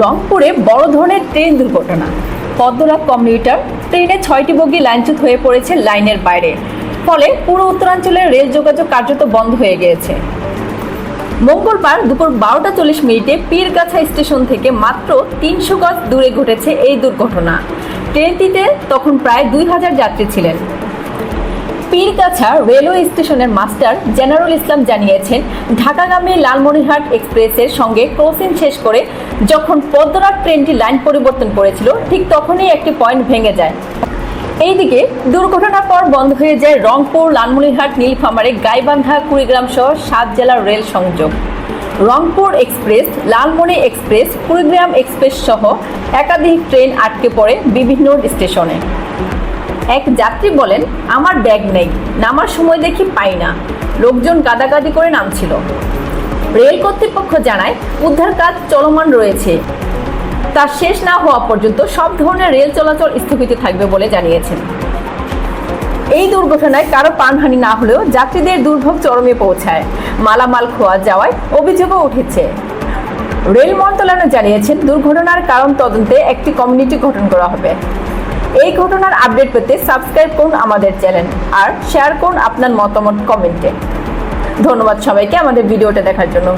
রংপুরে বড় ধরনের ট্রেন দুর্ঘটনা। পদ্মরাগ কমিউটার, ট্রেনে ছয়টি বগি লাইনচ্যুত হয়ে পড়েছে লাইনের বাইরে। ফলে পুরো উত্তরাঞ্চলের রেল যোগাযোগ কার্যত বন্ধ হয়ে গিয়েছে। মঙ্গলবার দুপুর বারোটা চল্লিশ মিনিটে পীরগাছা স্টেশন থেকে মাত্র তিনশো গজ দূরে ঘটেছে এই দুর্ঘটনা। ট্রেনটিতে তখন প্রায় দুই হাজার যাত্রী ছিলেন। পীরগাছা রেলওয়ে স্টেশনের মাস্টার জেনারেল ইসলাম জানিয়েছেন ঢাকাগামী লালমনিরহাট এক্সপ্রেসের সঙ্গে ক্রসিং শেষ করে যখন পদ্মরাট ট্রেনটি লাইন পরিবর্তন করেছিল, ঠিক তখনই একটি পয়েন্ট ভেঙে যায়। এইদিকে দুর্ঘটনার পর বন্ধ হয়ে যায় রংপুর, লালমনিরহাট, নীলফামারে, গাইবান্ধা, কুড়িগ্রাম সহ সাত জেলার রেল সংযোগ। Rangpur express, Lalmoni express, Kurigram express সহ একাধিক ট্রেন আটকে পড়ে বিভিন্ন স্টেশনে। এক যাত্রী বলেন, আমার ব্যাগ নেই, নামার সময় দেখি পাই না। লোকজন গাদাগাদি করে নামছিল। রেল কর্তৃপক্ষ জানায়, উদ্ধার কাজ চলমান রয়েছে। তার শেষ না হওয়া পর্যন্ত সব ধরনের রেল চলাচল স্থগিত থাকবে বলে জানিয়েছেন। এই দুর্ঘটনায় কারও প্রাণহানি না হলেও যাত্রীদের দুর্ভোগ চরমে পৌঁছায়। মালামাল খোয়া যাওয়ায় অভিযোগও উঠেছে। রেল মন্ত্রণালয় জানিয়েছেন, দুর্ঘটনার কারণ তদন্তে একটি কমিউনিটি গঠন করা হবে। এই ঘটনার আপডেট পেতে সাবস্ক্রাইব করুন আমাদের চ্যানেল আর শেয়ার করুন আপনার মতামত কমেন্টে ধন্যবাদ সবাইকে আমাদের ভিডিওটা দেখার জন্য।